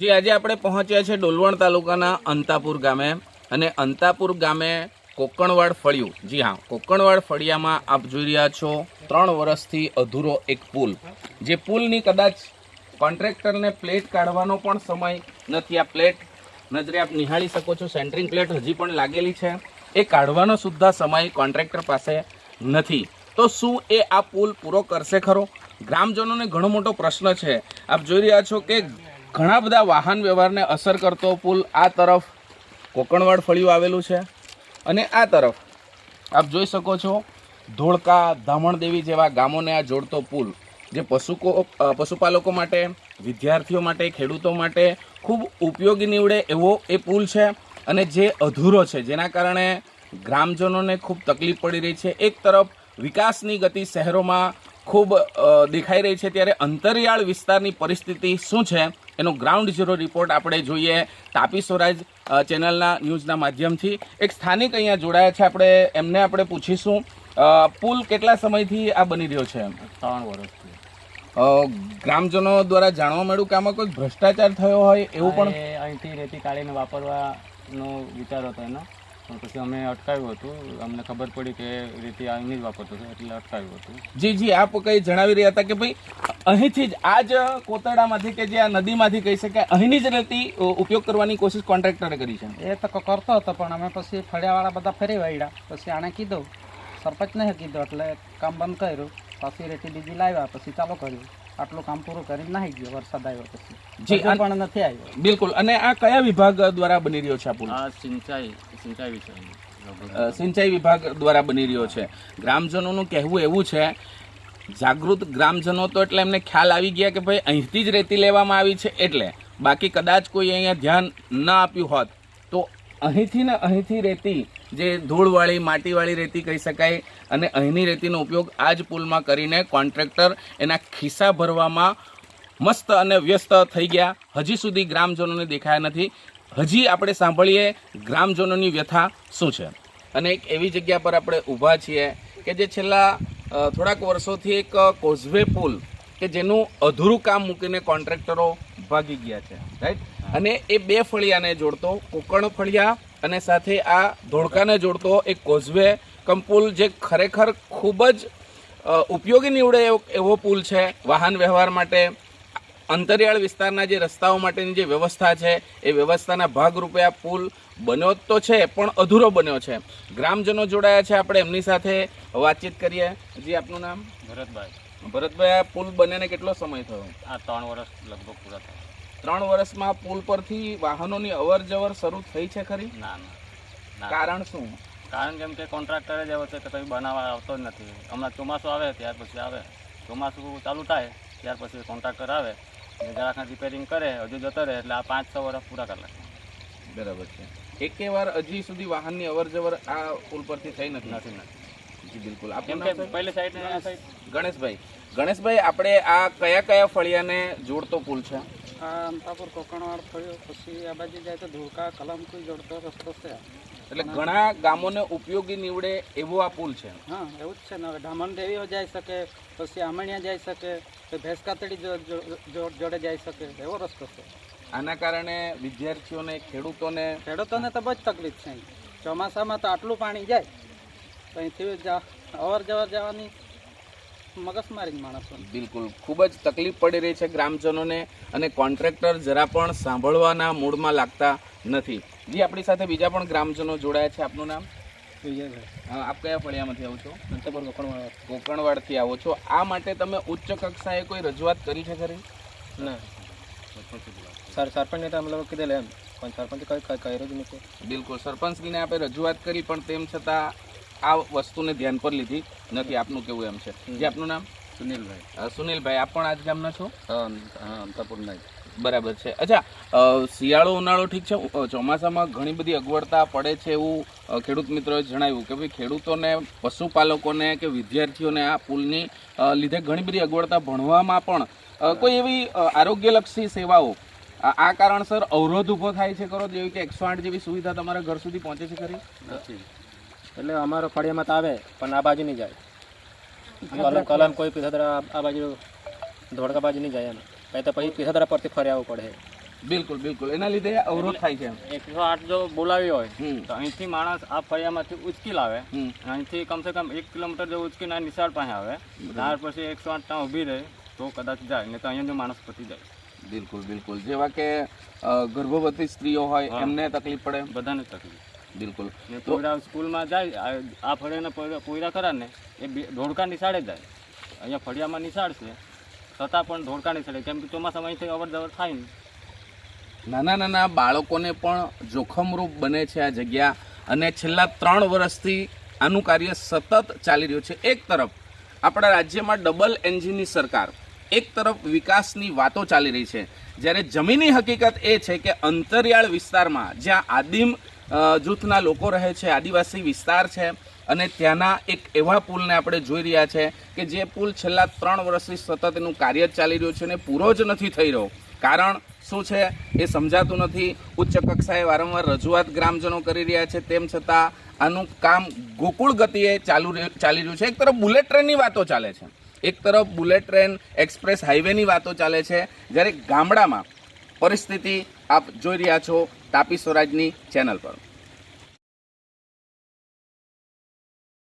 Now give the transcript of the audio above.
જી, આજે આપણે પહોંચ્યા છે ડોલવણ તાલુકાના અંતાપુર ગામે અને અંતાપુર ગામે કોકણવાડ ફળિયું. જી હા, કોકણવાડ ફળિયામાં આપ જોઈ રહ્યા છો ત્રણ વર્ષથી અધૂરો એક પુલ, જે પુલની કદાચ કોન્ટ્રાક્ટરને પ્લેટ કાઢવાનો પણ સમય નથી. આ પ્લેટ નજરે આપ નિહાળી શકો છો, સેન્ટરિંગ પ્લેટ હજી પણ લાગેલી છે. એ કાઢવાનો સુદ્ધા સમય કોન્ટ્રાક્ટર પાસે નથી. તો શું એ આ પુલ પૂરો કરશે ખરો? ગ્રામજનોને ઘણો મોટો પ્રશ્ન છે. આપ જોઈ રહ્યા છો કે ઘણા બધા વાહન વ્યવહારને અસર કરતો પુલ આ તરફ કોકણવાડ ફળિયું આવેલું છે અને આ તરફ આપ જોઈ શકો છો ધોળકા ધામણદેવી જેવા ગામોને આ જોડતો પુલ જે પશુકો પશુપાલકો માટે, વિદ્યાર્થીઓ માટે, ખેડૂતો માટે ખૂબ ઉપયોગી નીવડે એવો એ પુલ છે અને જે અધૂરો છે. જેના કારણે ગ્રામજનોને ખૂબ તકલીફ પડી રહી છે. એક તરફ વિકાસની ગતિ શહેરોમાં ખૂબ દેખાઈ રહી છે. ત્યારે અંતરિયાળ વિસ્તારની પરિસ્થિતિ શું છે? એનો ગ્રાઉન્ડ ઝીરો રિપોર્ટ આપણે જોઈએ તાપી સ્વરાજ ચેનલના ન્યૂઝના માધ્યમથી. એક સ્થાનિક અહીંયા જોડાયા છે આપણે એમને આપણે પૂછીશું પુલ કેટલા સમયથી આ બની રહ્યો છે ત્રણ વર્ષથી. ગ્રામજનો દ્વારા જાણવા મળ્યું કે આમાં કોઈ ભ્રષ્ટાચાર થયો હોય એવું પણ? અહીંથી રેતી કાઢીને વાપરવાનો વિચાર હતો એનો. પછી અમે અટકાવ્યું હતું. અમને ખબર પડી કે રેતી અહીંની જ વાપરતો હતો એટલે અટકાવ્યું હતું. જી જી આપ કંઈ જણાવી રહ્યા હતા કે ભાઈ અહીંથી જ આ જ કોતરડામાંથી કે જે આ નદીમાંથી કહી શકાય અહીંની જ રેતી ઉપયોગ કરવાની કોશિશ કોન્ટ્રાક્ટરે કરી છે. એ તો કરતો હતો પણ અમે પછી ફળિયાવાળા બધા ફરી વાળ્યા. પછી આણે કીધું સરપંચને કીધું એટલે કામ બંધ કર્યું. પછી રેતી બીજી લાવ્યા પછી ચાલુ કર્યું. આટલું કામ પૂરું કરીને નાહી ગયો વરસાદ આવ્યો પછી. જી, પણ નથી આવ્યો. બિલકુલ અને આ કયા વિભાગ દ્વારા બની રહ્યો છે આ પુલ? આ સિંચાઈ સિંચાઈ વિશે. સિંચાઈ વિભાગ દ્વારા બની રહ્યો છે. ગ્રામજનોનું કહેવું એવું છે જાગૃત ગ્રામજનો તો એટલે એમને ખ્યાલ આવી ગયા કે ભાઈ અહીંથી જ રેતી લેવામાં આવી છે એટલે બાકી કદાચ કોઈ અહીંયા ધ્યાન ન આપ્યું હોત તો અહીંથી ને અહીંથી રેતી, જે ધૂળવાળી, માટીવાળી રેતી કહી શકાય, અને અહીંની રેતીનો ઉપયોગ આ જ પુલમાં કરીને કોન્ટ્રાક્ટર એના ખિસ્સા ભરવામાં મસ્ત અને વ્યસ્ત થઈ ગયા. હજી સુધી ગ્રામજનોને દેખાયા નથી. હજી આપણે સાંભળીએ ગ્રામજનોની વ્યથા શું છે. અને એક એવી જગ્યા પર આપણે ઊભા છીએ કે જે છેલ્લા થોડાક વર્ષોથી એક કોઝવે પુલ કે જેનું અધૂરું કામ મૂકીને કોન્ટ્રાક્ટરો ભાગી ગયા છે રાઈટ અને એ બે ફળિયાને જોડતો કોકણ ફળિયા અને સાથે આ ધોળકાને જોડતો એક કોઝવે કમ પુલ જે ખરેખર ખૂબ જ ઉપયોગી નીવડે એવો એવો પુલ છે વાહન વ્યવહાર માટે અંતરિયાળ વિસ્તારના જે રસ્તાઓ માટેની જે વ્યવસ્થા છે એ વ્યવસ્થાના ભાગરૂપે આ પુલ બન્યો તો છે પણ અધૂરો બન્યો છે. ગ્રામજનો જોડાયા છે આપણે એમની સાથે. વાતચીત કરીએ. જી આપનું નામ? ભરતભાઈ. ભરતભાઈ આ પુલ બન્યાને કેટલો સમય થયો? આ ત્રણ વર્ષ લગભગ પૂરા થયા. ત્રણ વર્ષમાં પુલ પરથી વાહનોની અવર જવર શરૂ થઈ છે ખરી? ના ના. કારણ શું? કારણ કેમ કે કોન્ટ્રાક્ટર જ એવો છે કે કંઈ બનાવવા આવતો જ નથી. હમણાં ચોમાસું આવે ત્યાર પછી આવે. ચોમાસું ચાલુ થાય ત્યાર પછી કોન્ટ્રાક્ટર આવે. ને જરાક રિપેરિંગ કરે હજુ જતો રહે એટલે આ પાંચ છ વર્ષ પૂરા કરી નાખે. બરાબર છે. એકે વાર હજી સુધી વાહનની અવર જવર આ પુલ પરથી થઈ નથી. નથી જી બિલકુલ. આપણે? પહેલી સાઈડ ને સાઈડ ગણેશભાઈ. ગણેશભાઈ આપણે આ કયા કયા ફળિયાને જોડતો પુલ છે? આ અંતાપુર કોકણવાડ ફળ્યો પછી આ બાજુ જાય તો ધોળકા કલમકુઈ જોડતો રસ્તો છે. એટલે ઘણા ગામોને ઉપયોગી નીવડે એવો આ પુલ છે. હા એવું જ છે ને. હવે ડામણ દેવીઓ જઈ શકે પછી આમણિયા જઈ શકે તો ભેંસ કાતડી જો- જો- જો- જોડે જઈ શકે એવો રસ્તો છે. આના કારણે વિદ્યાર્થીઓને ખેડૂતોને ખેડૂતોને તો બહુ જ તકલીફ છે. ચોમાસામાં તો આટલું પાણી જાય તો અહીંથી અવર જવર જવાની મગજમારી માણસો બિલકુલ. ખૂબ જ તકલીફ પડી રહી છે ગ્રામજનોને અને કોન્ટ્રાક્ટર જરા પણ સાંભળવાના મૂડમાં લાગતા નથી. જી આપણી સાથે બીજા પણ ગ્રામજનો જોડાયા છે. આપનું નામ? આપ કયા ફળિયામાંથી આવો છો? અંતપુર કોકણવાડ કોકણવાડથી આવો છો. આ માટે તમે ઉચ્ચ કક્ષાએ કોઈ રજૂઆત કરી છે ખરી? ના. સર સરપંચને તો અમે લોકો કીધેલું એમ. પણ સરપંચ કઈ કઈ કર્યું જ નથી. બિલકુલ. સરપંચને આપણે રજૂઆત કરી પણ તેમ છતાં આ વસ્તુને ધ્યાન પર લીધી નથી. આપનું કેવું એમ છે? જે આપનું નામ? સુનિલભાઈ. સુનિલભાઈ આપ પણ આજ ગામના છો? હા નહીં બરાબર છે. અચ્છા શિયાળો ઉનાળો ઠીક છે? ચોમાસામાં ઘણી બધી અગવડતા પડે છે એવું ખેડૂત મિત્રોએ જણાવ્યું કે ભાઈ ખેડૂતોને પશુપાલકોને કે વિદ્યાર્થીઓને આ પુલની લીધે ઘણી બધી અગવડતા ભણવામાં પણ કોઈ એવી આરોગ્યલક્ષી સેવાઓ આ આ કારણસર અવરોધ ઊભો થાય છે કરો જેવી કે એકસો આઠ જેવી સુવિધા તમારા ઘર સુધી પહોંચે છે ખરી? નથી. એટલે અમારો ફળિયામાં તો આવે પણ આ બાજુ નહીં જાય. કલમ કલમ કોઈ પીધા આ બાજુ ધોળકા બાજુ નહીં જાય એમ. કંઈ તો પછી પીસાદરા પરથી ફરી આવવું પડે. બિલકુલ બિલકુલ. એના લીધે અવરોધ થાય છે એકસો આઠ જો બોલાવી હોય તો અહીંથી માણસ આ ફળિયામાંથી ઉચકી લાવે. અહીંથી કમસે કમ એક કિલોમીટર જો ઉચકીને નિશાળ પાસે આવે. ત્યાર પછી એકસો આઠ ત્યાં ઊભી રહે તો કદાચ જાય નહીં તો અહીંયા જો માણસ પતી જાય. બિલકુલ બિલકુલ. જેવા કે ગર્ભવતી સ્ત્રીઓ હોય એમને તકલીફ પડે બધાને તકલીફ. બિલકુલ. પોયરા સ્કૂલમાં જાય આ- ફળિયાના પોયરા ખરા ને એ ધોળકા નિશાળે જાય. અહીંયા ફળિયામાં નિશાળ છે. છતાં પણ ધોળકાની સડે કેમ કે ચોમાસામાં અહીંથી અવર જવર થાય ને નાના નાના બાળકોને પણ જોખમરૂપ બને છે આ જગ્યા અને છેલ્લા ત્રણ વર્ષથી આનું કાર્ય સતત ચાલી રહ્યું છે. એક તરફ આપણા રાજ્યમાં ડબલ એન્જિનની સરકાર, એક તરફ વિકાસની વાતો ચાલી રહી છે. જ્યારે જમીની હકીકત એ છે કે અંતરિયાળ વિસ્તારમાં જ્યાં આદિમ જૂથના લોકો રહે છે, આદિવાસી વિસ્તાર છે અને ત્યાંના એક એવા પુલને આપણે જોઈ રહ્યા છે કે જે પુલ છેલ્લા ત્રણ વર્ષથી સતત એનું કાર્ય ચાલી રહ્યું છે અને પૂરો જ નથી થઈ રહ્યો. કારણ શું છે? એ સમજાતું નથી. ઉચ્ચ કક્ષાએ વારંવાર રજૂઆત ગ્રામજનો કરી રહ્યા છે. તેમ છતાં આનું કામ ગોકુળ ગતિએ ચાલુ ચાલી રહ્યું છે. એક તરફ બુલેટ ટ્રેનની વાતો ચાલે છે. એક તરફ બુલેટ ટ્રેન, એક્સપ્રેસ હાઈવેની વાતો ચાલે છે. જ્યારે ગામડામાં પરિસ્થિતિ આપ જોઈ રહ્યા છો તાપી સ્વરાજની ચેનલ પર.